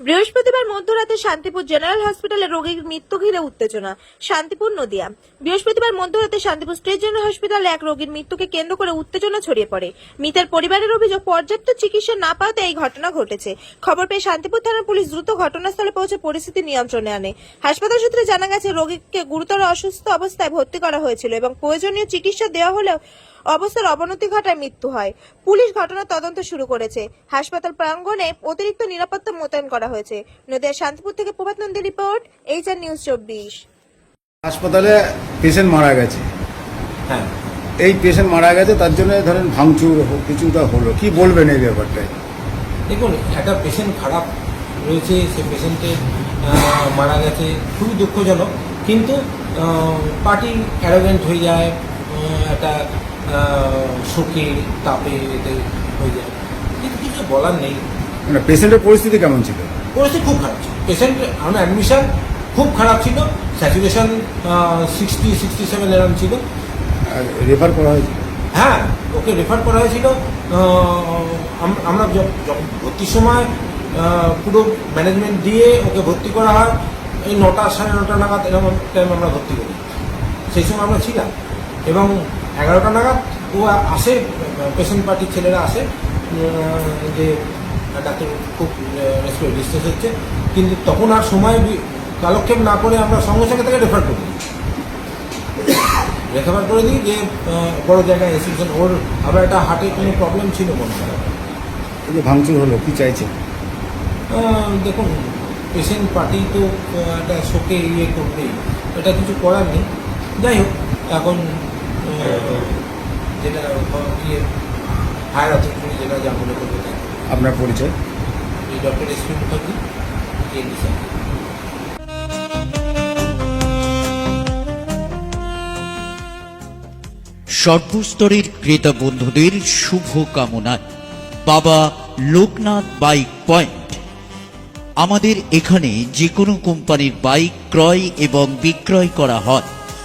বৃহস্পতিবার মধ্যরাতে শান্তিপুর জেনারেল হসপিটালে রোগীর মৃত্যু ঘিরে উত্তেজনা। শান্তিপুর নদিয়া। বৃহস্পতিবার মধ্যরাতে শান্তিপুর স্টেট জেনারেল হসপিটালে এক রোগীর মৃত্যুকে কেন্দ্র করে উত্তেজনা ছড়িয়ে পড়ে। মৃতের পরিবারের অভিযোগ, পর্যাপ্ত চিকিৎসা না পাওয়াতে এই ঘটনা ঘটেছে। খবর পেয়ে শান্তিপুর থানার পুলিশ দ্রুত ঘটনাস্থলে পৌঁছে পরিস্থিতি নিয়ন্ত্রণে আনে। হাসপাতাল সূত্রে জানা গেছে, রোগীকে গুরুতর অসুস্থ অবস্থায় ভর্তি করা হয়েছিল এবং প্রয়োজনীয় চিকিৎসা দেওয়া হলেও অবস্থার অবনতি ঘটায় মৃত্যু হয়। পুলিশ ঘটনার তদন্ত শুরু করেছে। হাসপাতাল প্রাঙ্গণে অতিরিক্ত নিরাপত্তা মোতায়েন করা হয়েছে। নদিয়া শান্তিপুর থেকে Prabhat Nandi report H R news চব্বিশ। হাসপাতালে পেশেন্ট মারা গেছে। হ্যাঁ। এই পেশেন্ট মারা গেছে তার জন্য ধরেন ভাঙচুর কিছুটা হলো। কি বলবেন এই ব্যাপারটায়? দেখুন একটা পেশেন্ট খারাপ রয়েছে সে পেশেন্টের মারা গেছে খুবই দুঃখজনক। কিন্তু পার্টি অ্যারোগেন্ট হয়ে যায় একটা শোকের তাপে এতে হয়ে যায়। কিন্তু কিছু বলার নেই। মানে পেশেন্টের পরিস্থিতি কেমন ছিল? পরিস্থিতি খুব খারাপ ছিল। পেশেন্ট আমার অ্যাডমিশন খুব খারাপ ছিল। স্যাচুরেশন সিক্সটি সিক্সটি সেভেন এরম ছিল। আর রেফার করা হয়েছিল হ্যাঁ ওকে রেফার করা হয়েছিল। আমরা যখন ভর্তির সময় পুরো ম্যানেজমেন্ট দিয়ে ওকে ভর্তি করা হয়। এই নটা সাড়ে নটা নাগাদ এরকম টাইম আমরা ভর্তি করি। সেই সময় আমরা ছিলাম। এবং এগারোটা নাগাদ ও আসে পেশেন্ট পার্টির ছেলেরা আসে যে ডাক্তার খুব ডিস্টেন্স হচ্ছে কিন্তু তখন আর সময় কালক্ষেপ না করে আমরা সঙ্গে সঙ্গে তাকে রেফার করি। রেফার করে দিই যে বড় জায়গায় এসেছেন ওর আবার একটা হার্টে কোনো প্রবলেম ছিল মনে হয়। যে ভাঙচুর হলো কি চাইছে? দেখুন পেশেন্ট পার্টি তো একটা শোকে ইয়ে করবেই এটা কিছু করার নেই। যাই হোক এখন আপনার পরিচয়? ডক্টর এস পি মুখার্জি সর্বস্তরের ক্রেতা বন্ধুদের শুভ কামনায় বাবা লোকনাথ বাইক পয়েন্ট। আমাদের এখানে যে কোনো কোম্পানির বাইক ক্রয় এবং বিক্রয় করা হয়।